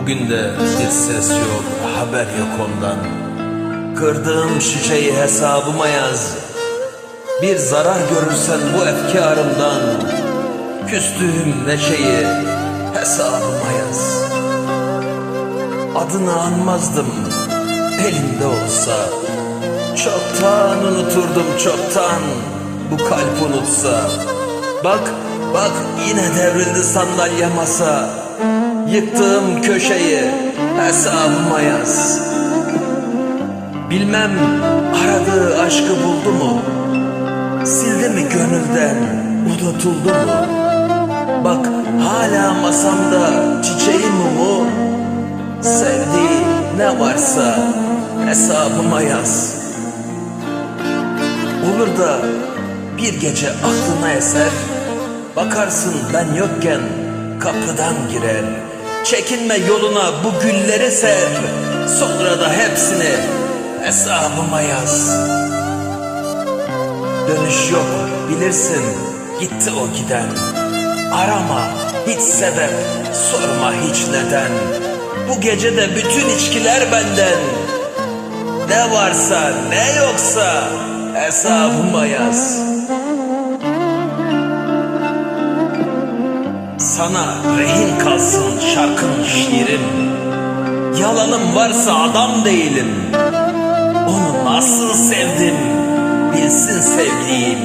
Bugün de bir ses yok, haber yok ondan. Kırdığım şişeyi hesabıma yaz. Bir zarar görürsen bu efkarımdan. Küstüğüm neşeyi hesabıma yaz. Adını anmazdım elimde olsa. Çoktan unuturdum çoktan bu kalp unutsa. Bak bak yine devrildi sandalye masa. Yıktığım köşeyi hesabıma yaz. Bilmem aradığı aşkı buldu mu? Sildi mi gönülden unutuldu mu? Bak hala masamda çiçeği mumu Sevdiği ne varsa hesabıma yaz Olur da bir gece aklına eser Bakarsın ben yokken kapıdan girer Çekinme yoluna bu gülleri ser Sonra da hepsini hesabıma yaz. Dönüş yok bilirsin. Gitti o giden. Arama hiç sebep. Sorma hiç neden. Bu gece de bütün içkiler benden. Ne varsa ne yoksa hesabıma yaz Sana rehin kalsın şarkın şiirim Yalanım varsa adam değilim. Onu nasıl sevdim bilsin sevdiğim.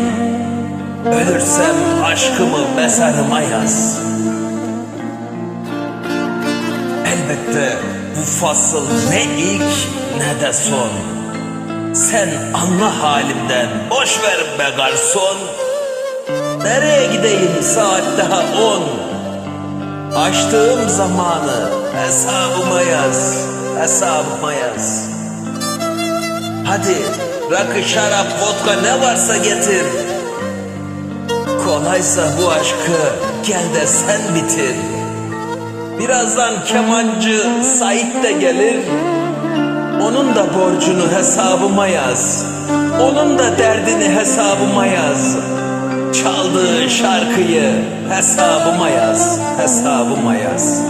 Ölürsem aşkımı mezarıma yaz. Elbette bu fasıl ne ilk ne de son. Sen anla halimden boş ver be garson Nereye gideyim saat daha on Açtığım zamanı hesabıma yaz Hesabıma yaz Hadi rakı, şarap, vodka ne varsa getir. Kolaysa bu aşkı gel de sen bitir. Birazdan kemancı Sait de gelir. Onun da borcunu hesabıma yaz. Onun da derdini hesabıma yaz. Çaldığın şarkıyı hesabıma yaz, hesabıma yaz.